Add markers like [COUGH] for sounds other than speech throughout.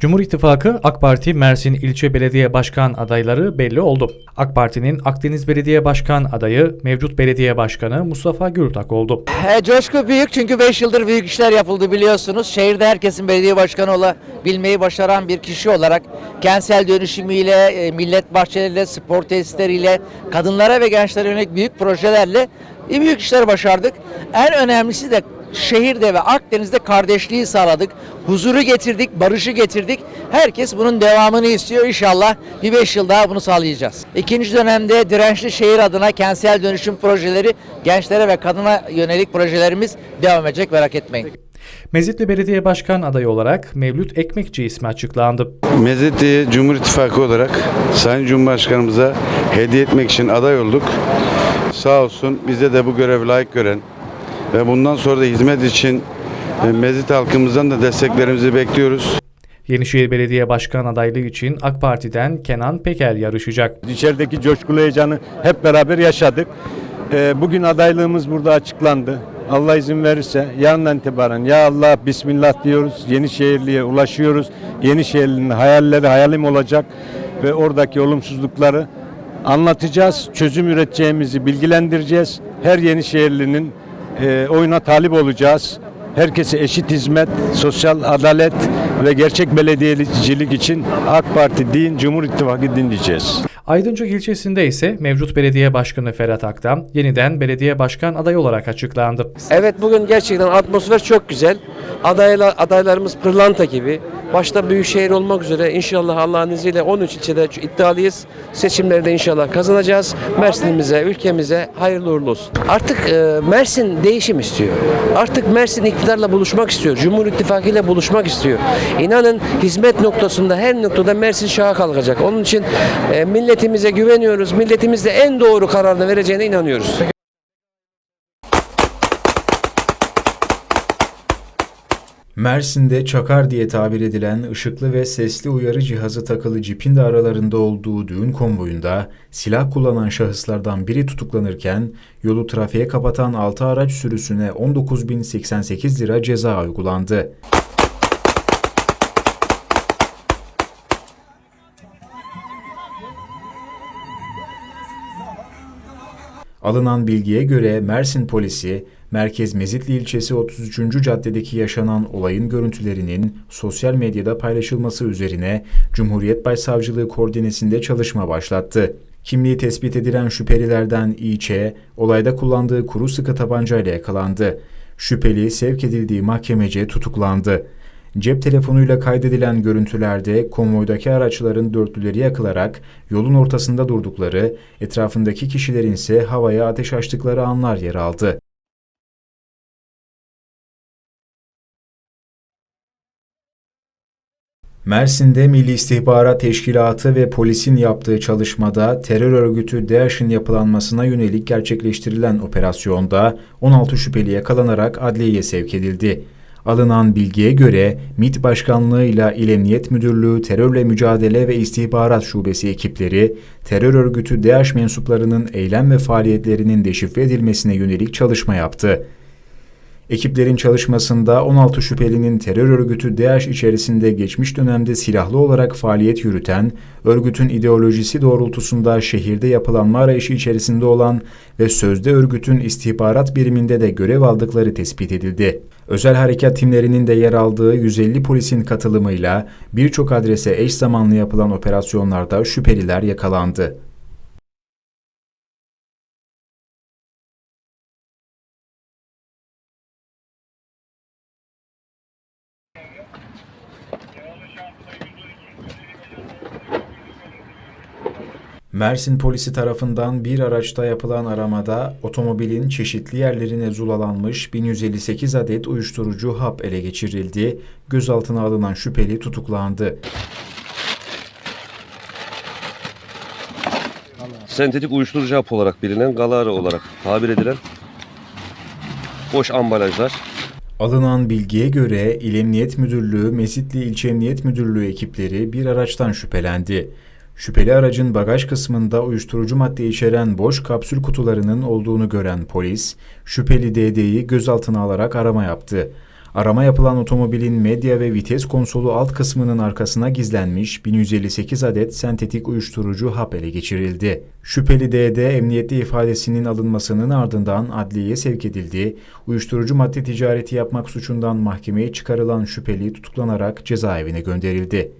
Cumhur İttifakı AK Parti Mersin İlçe Belediye Başkan adayları belli oldu. AK Parti'nin Akdeniz Belediye Başkan adayı mevcut belediye başkanı Mustafa Gültak oldu. E, coşku büyük çünkü 5 yıldır büyük işler yapıldı biliyorsunuz. Şehirde herkesin belediye başkanı olabilmeyi başaran bir kişi olarak kentsel dönüşümüyle, e, millet bahçeleriyle, spor tesisleriyle, kadınlara ve gençlere yönelik büyük projelerle büyük işler başardık. En önemlisi de şehirde ve Akdeniz'de kardeşliği sağladık. Huzuru getirdik, barışı getirdik. Herkes bunun devamını istiyor. İnşallah bir 5 yıl daha bunu sağlayacağız. İkinci dönemde dirençli şehir adına kentsel dönüşüm projeleri gençlere ve kadına yönelik projelerimiz devam edecek merak etmeyin. Mezitli Belediye Başkan adayı olarak Mevlüt Ekmekçi ismi açıklandı. Mezitli Cumhur İttifakı olarak Sayın Cumhurbaşkanımıza hediye etmek için aday olduk. Sağ olsun bize de bu görevi layık gören ve bundan sonra da hizmet için e, Mezit halkımızdan da desteklerimizi bekliyoruz. Yenişehir Belediye Başkan adaylığı için AK Parti'den Kenan Peker yarışacak. İçerideki coşkulu heyecanı hep beraber yaşadık. Ee, bugün adaylığımız burada açıklandı. Allah izin verirse yarından itibaren ya Allah Bismillah diyoruz. Yenişehirli'ye ulaşıyoruz. Yenişehirli'nin hayalleri hayalim olacak ve oradaki olumsuzlukları anlatacağız. Çözüm üreteceğimizi bilgilendireceğiz. Her Yenişehirli'nin e, oyuna talip olacağız. Herkese eşit hizmet, sosyal adalet ve gerçek belediyecilik için AK Parti din, Cumhur İttifakı din diyeceğiz. Aydıncık ilçesinde ise mevcut belediye başkanı Ferhat Aktan yeniden belediye başkan adayı olarak açıklandı. Evet bugün gerçekten atmosfer çok güzel. Adaylar, adaylarımız pırlanta gibi. Başta Büyükşehir olmak üzere inşallah Allah'ın izniyle 13 ilçede iddialıyız. Seçimlerde inşallah kazanacağız. Mersin'imize, ülkemize hayırlı uğurlu olsun. Artık e, Mersin değişim istiyor. Artık Mersin iktidarla buluşmak istiyor. Cumhur İttifakı ile buluşmak istiyor. İnanın hizmet noktasında her noktada Mersin şaha kalkacak. Onun için e, milletimize güveniyoruz. Milletimiz de en doğru kararını vereceğine inanıyoruz. Mersin'de çakar diye tabir edilen ışıklı ve sesli uyarı cihazı takılı cipin de aralarında olduğu düğün konvoyunda silah kullanan şahıslardan biri tutuklanırken yolu trafiğe kapatan 6 araç sürüsüne 19.088 lira ceza uygulandı. Alınan bilgiye göre Mersin polisi, Merkez Mezitli ilçesi 33. caddedeki yaşanan olayın görüntülerinin sosyal medyada paylaşılması üzerine Cumhuriyet Başsavcılığı koordinesinde çalışma başlattı. Kimliği tespit edilen şüphelilerden İÇ, olayda kullandığı kuru sıkı tabancayla yakalandı. Şüpheli sevk edildiği mahkemece tutuklandı. Cep telefonuyla kaydedilen görüntülerde konvoydaki araçların dörtlüleri yakılarak yolun ortasında durdukları, etrafındaki kişilerin ise havaya ateş açtıkları anlar yer aldı. Mersin'de Milli İstihbarat Teşkilatı ve polisin yaptığı çalışmada terör örgütü DAEŞ'in yapılanmasına yönelik gerçekleştirilen operasyonda 16 şüpheli yakalanarak adliyeye sevk edildi. Alınan bilgiye göre MİT Başkanlığı ile İl Emniyet Müdürlüğü Terörle Mücadele ve İstihbarat Şubesi ekipleri terör örgütü DAEŞ mensuplarının eylem ve faaliyetlerinin deşifre edilmesine yönelik çalışma yaptı. Ekiplerin çalışmasında 16 şüphelinin terör örgütü DAEŞ içerisinde geçmiş dönemde silahlı olarak faaliyet yürüten, örgütün ideolojisi doğrultusunda şehirde yapılanma arayışı içerisinde olan ve sözde örgütün istihbarat biriminde de görev aldıkları tespit edildi. Özel harekat timlerinin de yer aldığı 150 polisin katılımıyla birçok adrese eş zamanlı yapılan operasyonlarda şüpheliler yakalandı. Mersin polisi tarafından bir araçta yapılan aramada otomobilin çeşitli yerlerine zulalanmış 1158 adet uyuşturucu hap ele geçirildi. Gözaltına alınan şüpheli tutuklandı. sentetik uyuşturucu hap olarak bilinen galara olarak tabir edilen boş ambalajlar Alınan bilgiye göre İl Emniyet Müdürlüğü, Mesitli İlçe Emniyet Müdürlüğü ekipleri bir araçtan şüphelendi. Şüpheli aracın bagaj kısmında uyuşturucu madde içeren boş kapsül kutularının olduğunu gören polis, şüpheli DD'yi gözaltına alarak arama yaptı. Arama yapılan otomobilin medya ve vites konsolu alt kısmının arkasına gizlenmiş 1158 adet sentetik uyuşturucu hap ele geçirildi. Şüpheli D'de emniyette ifadesinin alınmasının ardından adliyeye sevk edildi. Uyuşturucu madde ticareti yapmak suçundan mahkemeye çıkarılan şüpheli tutuklanarak cezaevine gönderildi.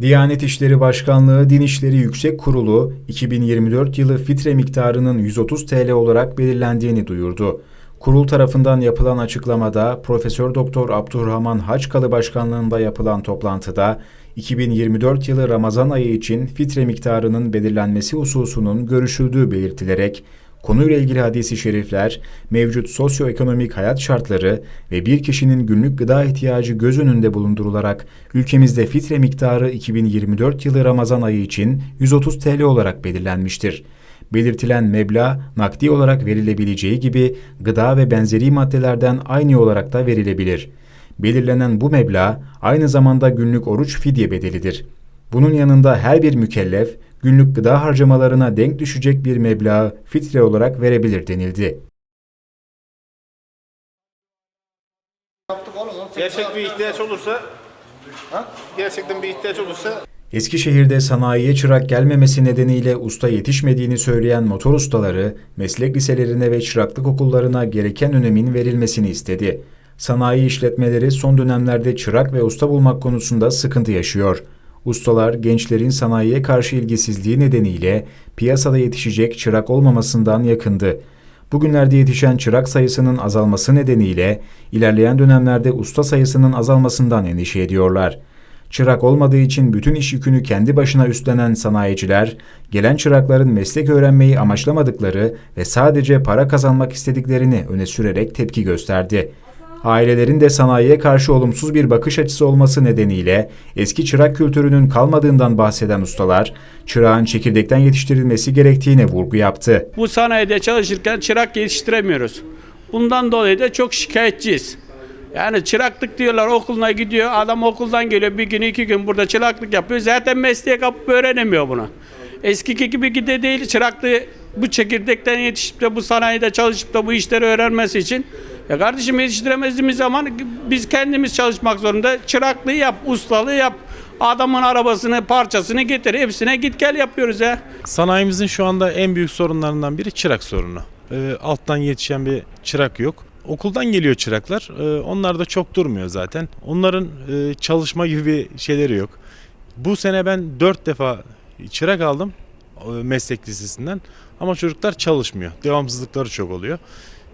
Diyanet İşleri Başkanlığı Din İşleri Yüksek Kurulu 2024 yılı fitre miktarının 130 TL olarak belirlendiğini duyurdu. Kurul tarafından yapılan açıklamada Profesör Doktor Abdurrahman Haçkalı başkanlığında yapılan toplantıda 2024 yılı Ramazan ayı için fitre miktarının belirlenmesi hususunun görüşüldüğü belirtilerek konuyla ilgili hadisi şerifler, mevcut sosyoekonomik hayat şartları ve bir kişinin günlük gıda ihtiyacı göz önünde bulundurularak ülkemizde fitre miktarı 2024 yılı Ramazan ayı için 130 TL olarak belirlenmiştir. Belirtilen meblağ nakdi olarak verilebileceği gibi gıda ve benzeri maddelerden aynı olarak da verilebilir. Belirlenen bu meblağ aynı zamanda günlük oruç fidye bedelidir. Bunun yanında her bir mükellef günlük gıda harcamalarına denk düşecek bir meblağı fitre olarak verebilir denildi. Gerçek bir ihtiyaç olursa ha? Gerçekten bir ihtiyaç olursa Eskişehir'de sanayiye çırak gelmemesi nedeniyle usta yetişmediğini söyleyen motor ustaları, meslek liselerine ve çıraklık okullarına gereken önemin verilmesini istedi. Sanayi işletmeleri son dönemlerde çırak ve usta bulmak konusunda sıkıntı yaşıyor. Ustalar gençlerin sanayiye karşı ilgisizliği nedeniyle piyasada yetişecek çırak olmamasından yakındı. Bugünlerde yetişen çırak sayısının azalması nedeniyle ilerleyen dönemlerde usta sayısının azalmasından endişe ediyorlar. Çırak olmadığı için bütün iş yükünü kendi başına üstlenen sanayiciler, gelen çırakların meslek öğrenmeyi amaçlamadıkları ve sadece para kazanmak istediklerini öne sürerek tepki gösterdi. Ailelerin de sanayiye karşı olumsuz bir bakış açısı olması nedeniyle eski çırak kültürünün kalmadığından bahseden ustalar, çırağın çekirdekten yetiştirilmesi gerektiğine vurgu yaptı. Bu sanayide çalışırken çırak yetiştiremiyoruz. Bundan dolayı da çok şikayetçiyiz. Yani çıraklık diyorlar okuluna gidiyor. Adam okuldan geliyor bir gün iki gün burada çıraklık yapıyor. Zaten mesleğe kapıp öğrenemiyor bunu. Eskiki gibi de değil çıraklığı bu çekirdekten yetişip de bu sanayide çalışıp da bu işleri öğrenmesi için ya kardeşim yetiştiremediğimiz zaman biz kendimiz çalışmak zorunda. Çıraklığı yap, ustalığı yap. Adamın arabasını, parçasını getir. Hepsine git gel yapıyoruz ya. Sanayimizin şu anda en büyük sorunlarından biri çırak sorunu. Ee, alttan yetişen bir çırak yok. Okuldan geliyor çıraklar. Ee, onlar da çok durmuyor zaten. Onların e, çalışma gibi bir şeyleri yok. Bu sene ben dört defa çırak aldım e, meslek lisesinden. Ama çocuklar çalışmıyor. Devamsızlıkları çok oluyor.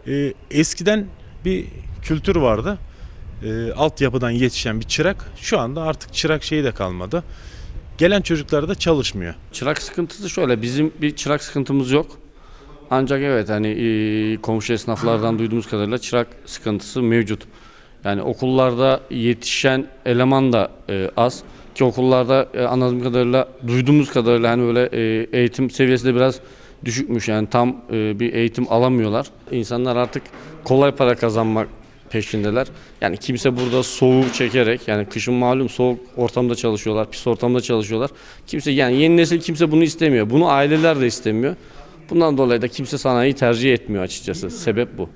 Ee, eskiden bir kültür vardı. Ee, altyapıdan yetişen bir çırak. Şu anda artık çırak şeyi de kalmadı. Gelen çocuklar da çalışmıyor. Çırak sıkıntısı şöyle bizim bir çırak sıkıntımız yok. Ancak evet hani e, komşu esnaflardan [LAUGHS] duyduğumuz kadarıyla çırak sıkıntısı mevcut. Yani okullarda yetişen eleman da e, az ki okullarda e, anladığım kadarıyla duyduğumuz kadarıyla hani böyle e, eğitim seviyesi de biraz düşükmüş yani tam e, bir eğitim alamıyorlar. İnsanlar artık kolay para kazanmak peşindeler. Yani kimse burada soğuğu çekerek yani kışın malum soğuk ortamda çalışıyorlar, pis ortamda çalışıyorlar. Kimse yani yeni nesil kimse bunu istemiyor. Bunu aileler de istemiyor. Bundan dolayı da kimse sanayiyi tercih etmiyor açıkçası. Sebep bu.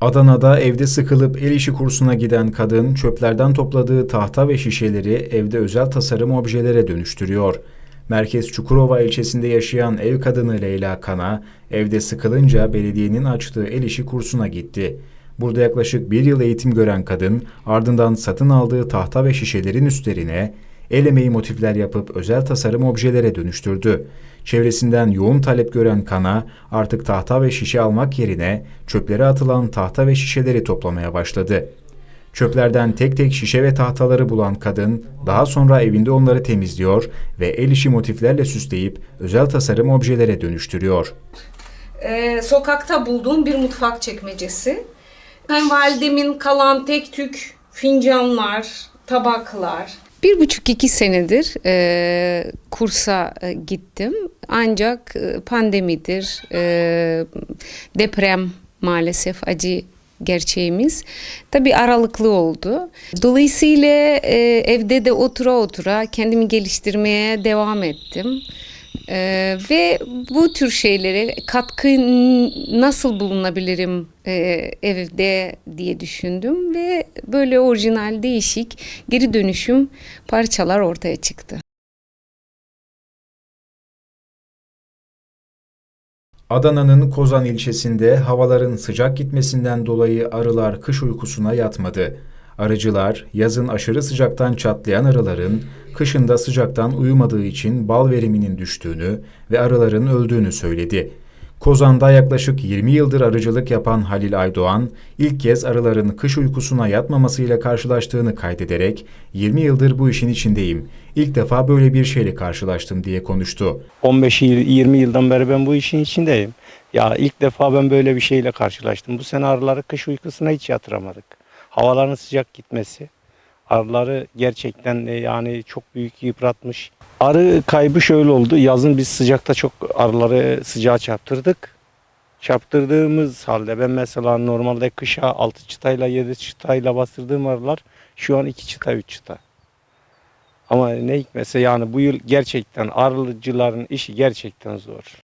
Adana'da evde sıkılıp el işi kursuna giden kadın çöplerden topladığı tahta ve şişeleri evde özel tasarım objelere dönüştürüyor. Merkez Çukurova ilçesinde yaşayan ev kadını Leyla Kana, evde sıkılınca belediyenin açtığı el işi kursuna gitti. Burada yaklaşık bir yıl eğitim gören kadın, ardından satın aldığı tahta ve şişelerin üstlerine el emeği motifler yapıp özel tasarım objelere dönüştürdü. Çevresinden yoğun talep gören Kana artık tahta ve şişe almak yerine çöplere atılan tahta ve şişeleri toplamaya başladı. Çöplerden tek tek şişe ve tahtaları bulan kadın daha sonra evinde onları temizliyor ve el işi motiflerle süsleyip özel tasarım objelere dönüştürüyor. Ee, sokakta bulduğum bir mutfak çekmecesi. Kayınvalidemin kalan tek tük fincanlar, tabaklar. Bir buçuk iki senedir e, kursa e, gittim. Ancak e, pandemidir, e, deprem maalesef acı gerçeğimiz. Tabii aralıklı oldu. Dolayısıyla e, evde de otura otura kendimi geliştirmeye devam ettim. Ee, ve bu tür şeylere katkı nasıl bulunabilirim e, evde diye düşündüm ve böyle orijinal değişik geri dönüşüm parçalar ortaya çıktı. Adana'nın Kozan ilçesinde havaların sıcak gitmesinden dolayı arılar kış uykusuna yatmadı. Arıcılar yazın aşırı sıcaktan çatlayan arıların kışında sıcaktan uyumadığı için bal veriminin düştüğünü ve arıların öldüğünü söyledi. Kozan'da yaklaşık 20 yıldır arıcılık yapan Halil Aydoğan, ilk kez arıların kış uykusuna yatmamasıyla karşılaştığını kaydederek 20 yıldır bu işin içindeyim. İlk defa böyle bir şeyle karşılaştım diye konuştu. 15-20 yıldan beri ben bu işin içindeyim. Ya ilk defa ben böyle bir şeyle karşılaştım. Bu sene arıları kış uykusuna hiç yatıramadık. Havaların sıcak gitmesi arıları gerçekten de yani çok büyük yıpratmış. Arı kaybı şöyle oldu. Yazın biz sıcakta çok arıları sıcağa çarptırdık. Çarptırdığımız halde ben mesela normalde kışa 6 çıtayla 7 çıtayla bastırdığım arılar şu an 2 çıta 3 çıta. Ama ne hikmetse yani bu yıl gerçekten arıcıların işi gerçekten zor.